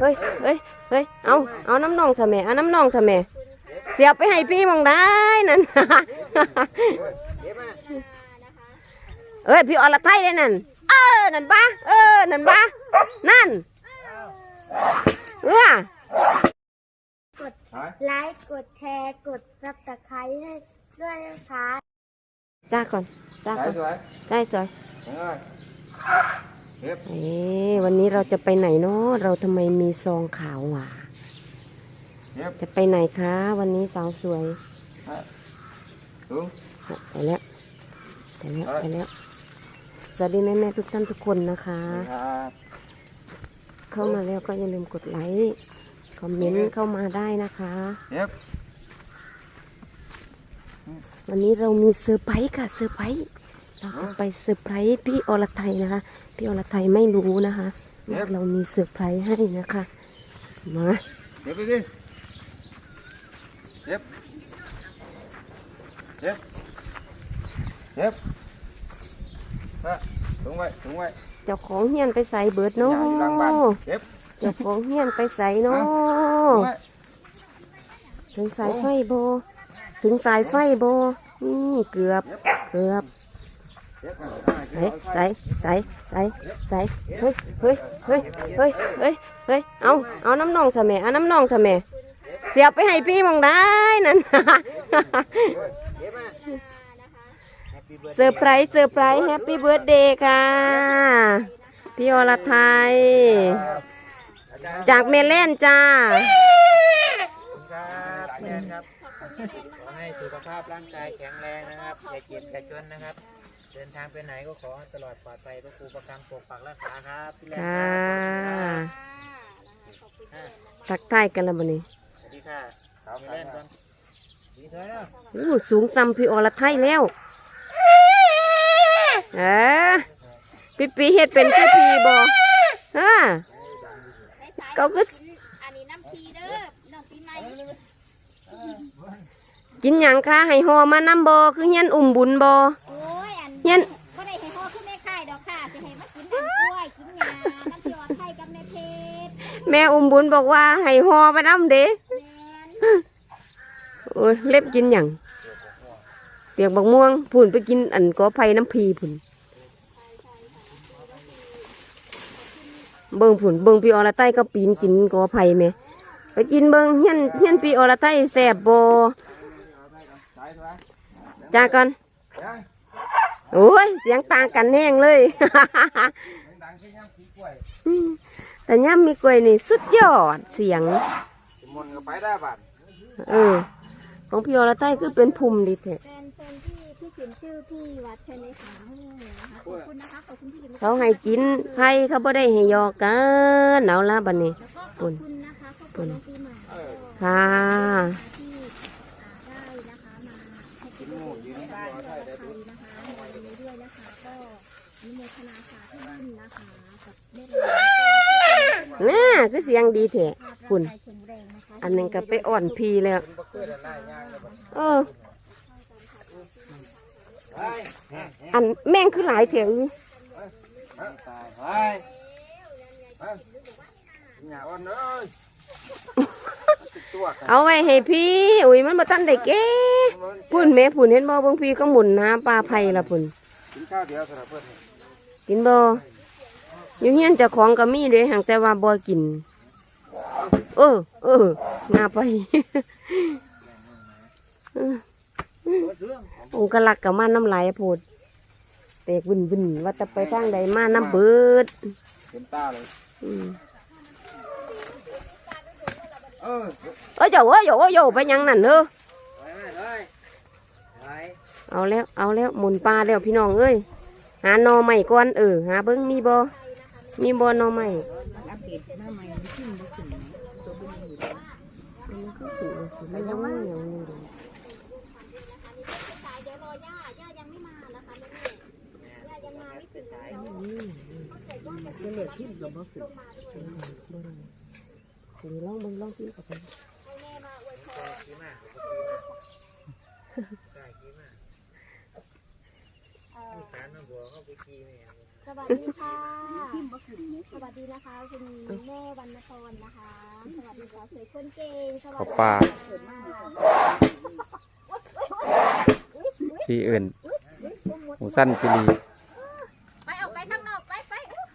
เฮ้ยเฮ้ยเฮ้ยเอาเอาน้ำนองทำไมเอาน้ำนองทำไมเสียบไปให้พี่มองได้นั่นเก็บมาเอ้ยพี่อรไทยเลยนั่นเออนั่นบ้าเออนั่นบ้านั่นเออกดไลค์กดแชร์กดซับสไครต์ให้ด้วยนะคะจ้าก่อนจ้าสวก่อยนสวยได้สวย เออเก็บเอ๊ะวันนี้เราจะไปไหนเนาะเราทำไมมีซองขาวหวาเก็บจะไปไหนคะ วันนี้สาวสวยถุงไปแล้วไปแล้วไปแล้วสวัสดีแม่แม่ๆทุกท่านทุกคนนะคะครับเข้ามาแล้วก็อย่าลืมกดไลค์คอมเมนต์เข้ามาได้นะคะเก็บวันนี้เรามีเซอร์ไพรส์ค่ะเซอร์ไพรส์ เราจะไปเซอร์ไพรส์พี่อรไทยนะคะ พี่อรไทยไม่รู้นะคะว่าเรามีเซอร์ไพรส์ให้นะคะ มาเก็บไปดิเก็บเก็บเก็บมาถุงไว้ถุงไว้เจ้าของเฮียนไปใส่เบิดเนาะยางอยู่หลังบ้านเก็บเจ้าของเฮียนไปใส่เนาะถุงไว้ถึงสายไฟโบ ถึงสายไฟโบ นี่เกือบ เกือบเก็บมา ใส่ใส่ใส่ใส่เฮ้ยเฮ้ยเฮ้ยเฮ้ยเฮ้ยเฮ้ยเอาเอาน้ำนองทำไมเอาน้ำนองทำไมเสียบไปให้พี่มองได้นั่นเซอร์ไพรส์เซอร์ไพรส์แฮปปี้เบิร์ดเดย์ค่ะ พี่อรไทย จากเมลแลนจ้าครับแม่ครับขอให้สุขภาพร่างกายแข็งแรงนะครับอย่าเจ็บอย่าจนนะครับ เดินทางไปไหนก็ขอให้ตลอดปลอดภัยพระครูประกำปกปักรักษาครับพี่แรกค่ะครับทักทายกันแล้วบันนี้สวัสดีค่ะมีเล่นก่อนดีเถอะนะอู้สูงซ้ำพี่อรไทยแล้วเออปีปีเฮ็ดเป็นคือพี่บอฮะเขาก็ อันนี้น้ำพีเด้อน้ำพีในกินหยังคะให้หอมานำบอคือเฮียนอุ่มบุญบอโอ้ ยอันเฮียนก็ได้ให้พ่อขึ้นแม่ค่ายดอกค่ะจะให้มากินน้ำกล้วยกินยาน้ำยอดไข่กับแม่เพชรแม่อุ่มบุญบอกว่าให้หอมานำเด้แมนโอ้ยเล็บกินหยังเปียกบักม่วงผุนไปกินอันกอไผ่น้ำพีผุนเบิ่งผุนเบิ่งพี่อรไตก็ปีนกินกอไผ่แม่ไปกินเบิ่งเฮียนเฮียนพี่อรไตแซ่บบ่สายเถอะจ้ากันยัง โอ้ย เสียงต่างกันแห้งเลยดังๆที่ยังขี้กล้วยแต่ย่ำมีกล้วยนี่สุดยอดเสียงสมนต์ก็ไปได้บัดเออ ของพี่อรไตคือเป็นภูมิดีแท้แฟนแฟนที่ที่เขียนชื่อพี่วัดใช่ไหมคะนะคะขอบคุณนะคะขอบคุณที่เขียนเขาให้กินไผ่เขาบ่ได้ให้ยอกกันเอาละบัดนี้แล้วก็ขอบคุณนะคะขอบคุณน้องปีใหม่เออค่ะ น่าคือเสียงดีแท้คุณใจแข็งแรงนอันหนึงก็ไปอ่อนพีแล้วเลยบัดเออไปอันแม่งคือหลายแถวอยู่อเอาไว้ให้พี่ อุ้ยมันบ่ทันได้เก็บพุ่นแม่พุ่นเห็นบ่บิ่งพี่ก็หมุนน้ำปลาไผ่ละพุ่นกินข้าวเดียวสำหรับเพื่อนกินบ่ อยู่เฮียนเจ้าของก็มีเด้หังแต่ว่าบ่กิน เออ เออหน้าไปองค์กลักกับมาน้ำลายโพดแตกบึนบึนๆว่าจะไปทางใดมาน้ำเบิดเต็มตาเลยอืมเออเอ้ยเจ้าเอ้ยโยโยไปหยังนั่นเด้อไปเลยไปเอาแล้ว เอาแล้วหมุนปลาแล้วพี่น้องเอ้ยหาหนอใหม่ก่อนเออหาเบิ้งมีบ่ มีบ่หนอใหม่มันยังไม่เหนียวนี่เลยสายเดี๋ยวรอย่าย่ายังไม่มานะคะแม่ย่ายังมาไม่งเลยเลือดขึ้นกับบ่ขึ้นหรือลองเบิ่งลองกินกับไปให้แม่มาอวยพรขี้มากได้ขี้มากเอ่อสารน้ำบัวเข้าไปขี้แม่ สวัสดีค่ะ สวัสดีนะคะคุณแม่วรรณพรนะคะ สวัสดีค่ะสวยคนเก่งสวัสขอดีปลาอุ๊ยอุ๊ยพี่เอื่นอุ๊ยอุ๊ยหมูสั้นพิรีไปออกไปข้างนอกไปไปอุ๊ย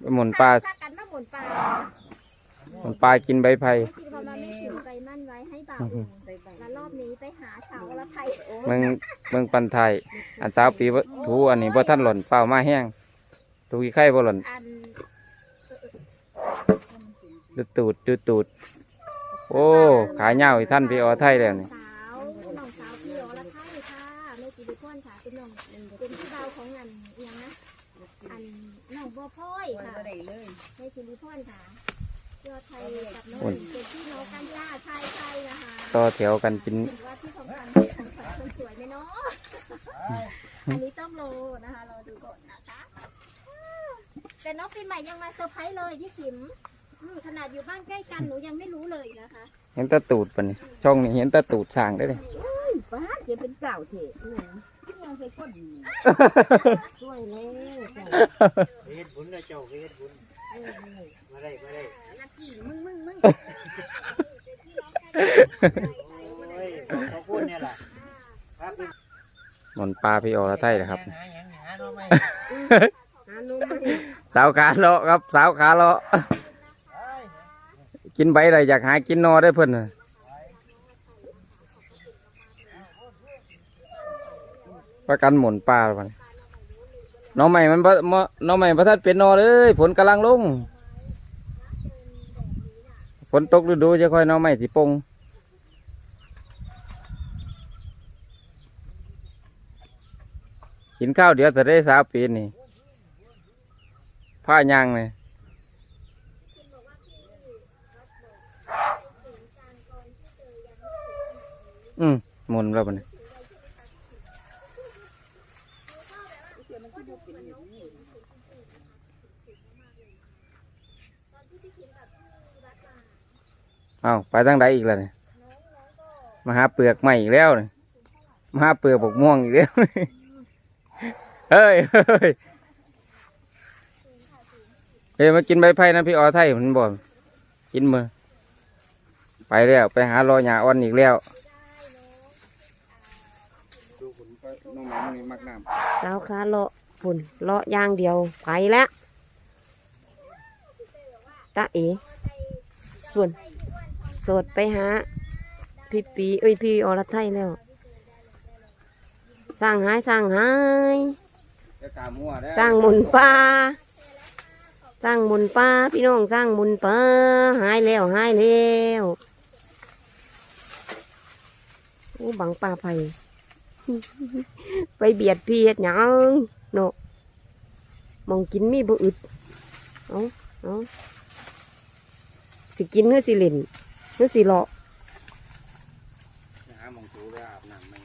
ไปหมุนปลาถ้กันมาหมุนปลาหมุนปลากินใบไผ่ไม่คิดว่ามันไม่ถึงไปมั่นไว้ให้บ่าวแล้วรอบนี้ไป หาสาวละไทยเมืองเมืองปันไทย อันสาวปีบ่ถูอันนี้บ่ท่านหล่นเปล่ามาแห้งถูกี่ไข่บ่หล่นอันดูตูดดูตูด โอ้ ขายเหย้าอีกท่านพี่ออไทยแล้วนี่สาวน้องสาวพี่อรไทยค่ะแม่สิริพรค่ะเป็นน้องเป็นพี่บ่าวของอันเอียงนะอันน้องบัวพ้อยค่ะแม่สิริพรค่ะ ยอดไทยกับน้องเป็นพี่น้องกันจ้าชายไทยนะคะต่อแถวกันกินเห็นว่าที่สำคัญเป็นของขวัญคนสวยไหมเนาะอันนี้ต้องรอนะคะรอดูก่อนนะคะแต่น้องปีใหม่ยังมาเซอร์ไพรส์เลยพี่ขิมอืมขนาดอยู่บ้านใกล้กันหนูยังไม่รู้เลยนะคะเห็นแตะตูดปะนี่ช่องนี้เห็นแตะตูดสร้างได้เลยป้าเดี๋ยวเป็นเก่าเถอะที่ยังเคยคนช่วยแล้ว เฮ็ดบุญนะเจ้าเฮ็ดบุญมาได้มาได้ลั กกี้มึงมึงมึงโอ้ยเขาพูดเนี่ยแหละครับเป็นหมุนปลาพี่ออไทยนะครับหาหยังหาหน่อไม้หานุ่มสาวขาเลาะครับ สาวขาเลาะกินใบอะไรอยากหากินนอได้เพิ่นน่ะประกันหมุนปลาแล้วบัดนี้น้องใหม่มันบ่บ่น้องใหม่ประทัดเป็นนอเลยฝนกำลังลงฝ นตกฤดูจะค่อยน้องใหม่สิปงกินข้าวเดี๋ยวจะได้สาวปีนี่ผ้ายางเลยอืมหมุนแล้วปะเนี่ย เอาไปทางใดอีกแล้วเนี่ยมาหาเปลือกใหม่อีกแล้วเนี่ยมาหาเปลือกบกม่วงอีกแล้วเฮ้ยเฮ้ยเฮ้ยมากินใบไผ่นะพี่ออไทยมันบอกกินมือไปแล้วไปหารอหยาอ่อนอีกแล้วดูผลน้องหมานี่มักน้สาวขาเลาะฝุ่นเลาะอย่างเดียวไปแล้วตาเอ๋ส่วน สดไปหาพี่ปีเอ้ยพี่อรไทยแล้วสร้างหายสร้างหายำจะกามัวได้สร้างหมุนปลาสร้างหมุนปลาพี่น้องสร้างหมุนปลาหายแล้วหายแล้วโอ้บังปลาไผ่ไปเบียดพี่เฮ็ดหยังเนาะมองกินมีบ่อึดเอาเอาสิกินเนื้อสิเล่น เนื้อสิเลาะหาหมองถูเลยอาบน้ำมัน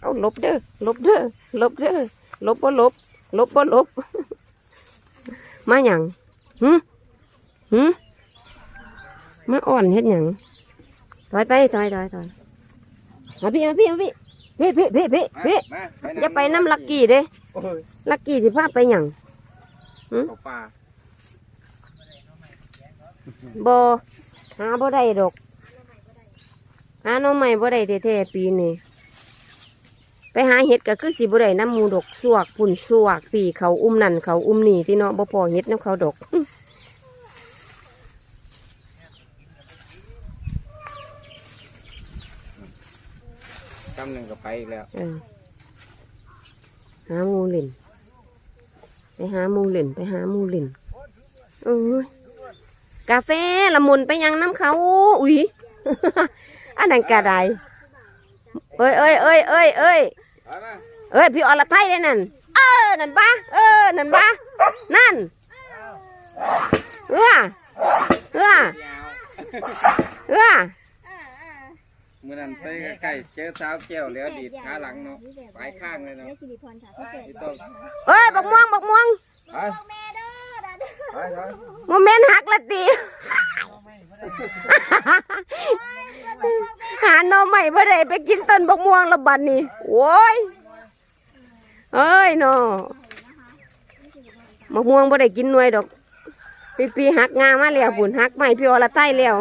เอาหลบเด้อหลบเด้อหลบเด้อหลบบ่หลบหลบบ่หลบ มาหยังหึหึมาอ่อนเฮ็ดหยังถอยไปถอยถอยถอยมาพี่มาพี่มาพี่พี่พี่พี่พี่พี่มาอย่าไปน้ำลักกี้เด้โอ้ยลักกี้สิพาไปหยังเอาปลาบ่ หาบ่ได้ดอกหาหน้องใหม่บ่ได้แท้ๆปีนี้ไปหาเห็ดก็คือสิบ่ได้น้ำหมูดอกสวกปุ่นสวกปีเขาอุ้มนั่นเขาอุ้มนี่ที่เนาะบ่พอเห็ดน้ำเขาดอกกำหนึ่งก็ไปอีกแล้วเออหาหมูเล่นไปหาหมูเล่นไปหาหมูเล่นเอ้ย กาแฟละมุนไปยังน้ำเขาอุ้ยอันนั้นกระไดเอ้ยเอ้ยเอ้ยเอ้ยเอ้ยไปมาเอ้ยพี่อรไทยเลยนั่นเออนั่นบ้าเออนั่นบ้านั่นเออเออเดี๋ยวเออเมื่อนั้นไปใกล้ๆเจอสาวแก้วแล้วดีดขาหลังเนาะไปข้างเลยเนาะแม่สิริพรค่ะพิเศษพี่ต้องเอ้ยบักม่วงบักม่วง โมเมนต์หักละตีหาหน่อใหม่บ่ได้ไปกินต้นบักม่วงและบัดนี้โอ้ยเอ้ยเนาะมะม่วงบ่ได้กินหน่วยดอก ปีปีหักงามาแล้วบุญหักใหม่พี่อรไทยแล้ว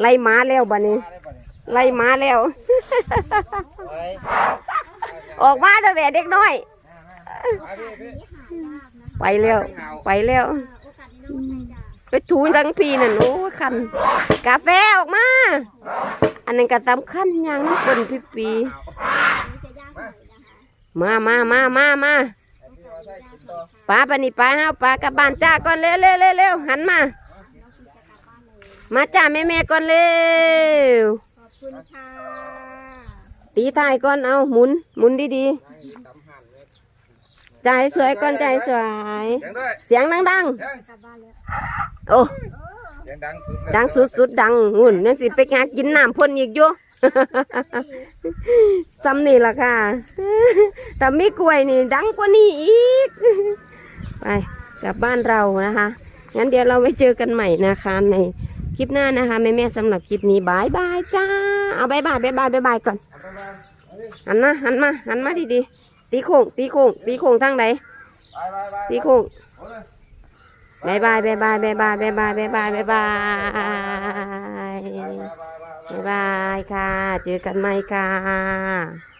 ไล่หมาแล้วบัดนี้ ไล่หมาแล้วไว้ออกมาแต่แหวเด็กน้อย ไปแล้ว ไปแล้ว ไปถูดังพีนั่นโอ้ยคัน กาแฟออกมา อันนั้นก็ตำคันยางน้ำคนพี่ปี มามามามามาปลาปนี่ปลาเฮาปลากลับบ้านจ้าก่อนเร็วเร็วเร็วเร็วหันมา มาจ้าแม่แม่ก่อนเร็วตีท้ายก่อนเอาหมุนหมุนดีๆจ่ายสวยก่อนจ่ายสวย เสียงดังดังๆ โอ้เสียงดังสุดดังสุดๆดังหุ่นนั่นสิไปหากินน้ำพ่นอีกอยู่ ซ้ำนี่ล่ะค่ะแต่มีกล้วยนี่ ดังกว่านี้อีก ไปกลับบ้านเรานะคะ งั้นเดี๋ยวเราไว้เจอกันใหม่นะคะในคลิปหน้านะคะแม่แม่ๆสำหรับคลิปนี้บายบายจ้า เอาบายบายบายบายบายบายก่อน หันมาหันมาหันมาดีๆตีโค้งตีโค้งตีโค้งทางไหนไปไปไปตีโค้งบาย บายบายบายบายบายบายบายบายบายบายบายบายบายค่ะ เจอกันใหม่ค่ะ